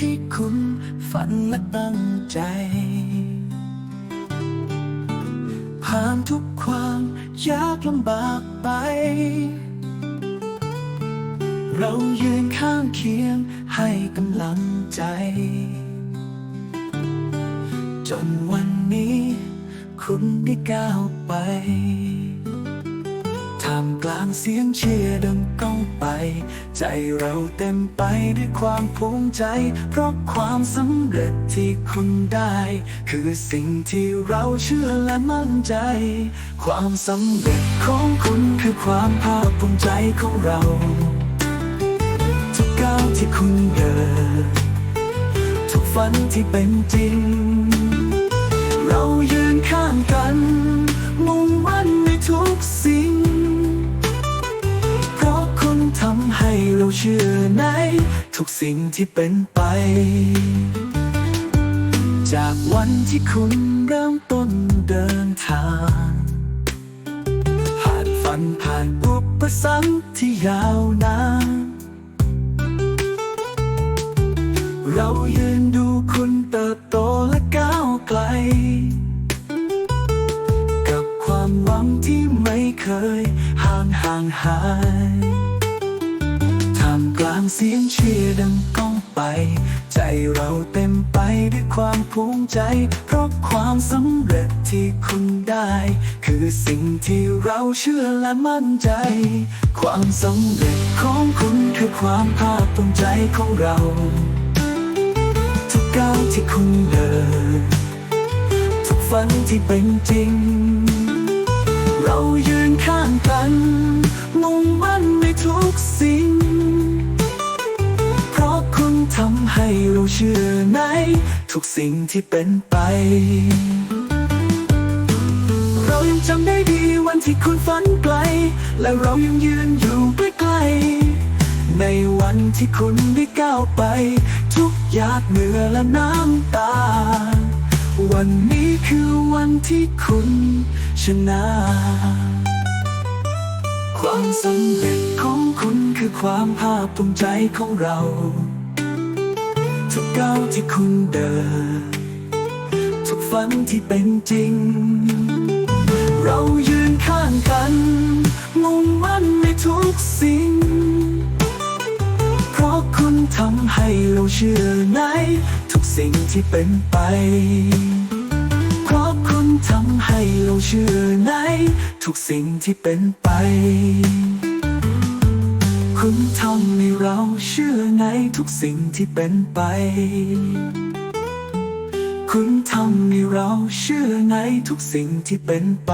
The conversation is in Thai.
ที่คุณฝันและตั้งใจ ผ่านทุกความยากลำบากไป เรายืนข้างเคียงให้กำลังใจ จนวันนี้คุณได้ก้าวไป ท่ามกลางเสียงเชียร์ดังก้อง ใจเราเต็มไปด้วยความภูมิใจ เพราะความสำเร็จที่คุณได้ คือสิ่งที่เราเชื่อและมั่นใจ ความสำเร็จของคุณคือความภาคภูมิใจของเราทุกก้าวที่คุณเดินทุกฝันที่เป็นจริง เรายืนข้างกัน เชื่อใน ทุกสิ่งที่เป็นไป จากวันที่คุณเริ่มต้นเดินทาง ผ่านฝันผ่านอุปสรรคที่ยาวนานเรายืนดูคุณเติบโตและก้าวไกล กับความหวังที่ไม่เคยห่างห่างหาย เสียงเชียร์ดังก้องไป ใจเราเต็มไปด้วยความภูมิใจ เพราะความสำเร็จที่คุณได้ คือสิ่งที่เราเชื่อและมั่นใจ ความสำเร็จของคุณคือความภาคภูมิใจของเรา ทุกก้าวที่คุณเดิน ทุกฝันที่เป็นจริง เรายืนข้างกันมุ่งมั่นในทุกสิ่งำให้เราเชื่อใน ทุกสิ่งที่เป็นไป เรายังจำได้ดีวันที่คุณฝันไกล และเรายังยืนอยู่ใกล้ๆในวันที่คุณได้ก้าวไป ทุกหยาดเหงื่อและน้ำตา วันนี้คือวันที่คุณชนะความสำเร็จของคุณคือความภาคภูมิใจของเรา ทุกก้าวที่คุณเดิน ทุกฝันที่เป็นจริง เรายืนข้างกัน มุ่งมั่นในทุกสิ่ง เพราะคุณทำให้เราเชื่อในทุกสิ่งที่เป็นไป เพราะคุณทำให้เราเชื่อในทุกสิ่งที่เป็นไป คุณทำให้เราเชื่อในทุกสิ่งที่เป็นไปคุณทำให้เราเชื่อในทุกสิ่งที่เป็นไป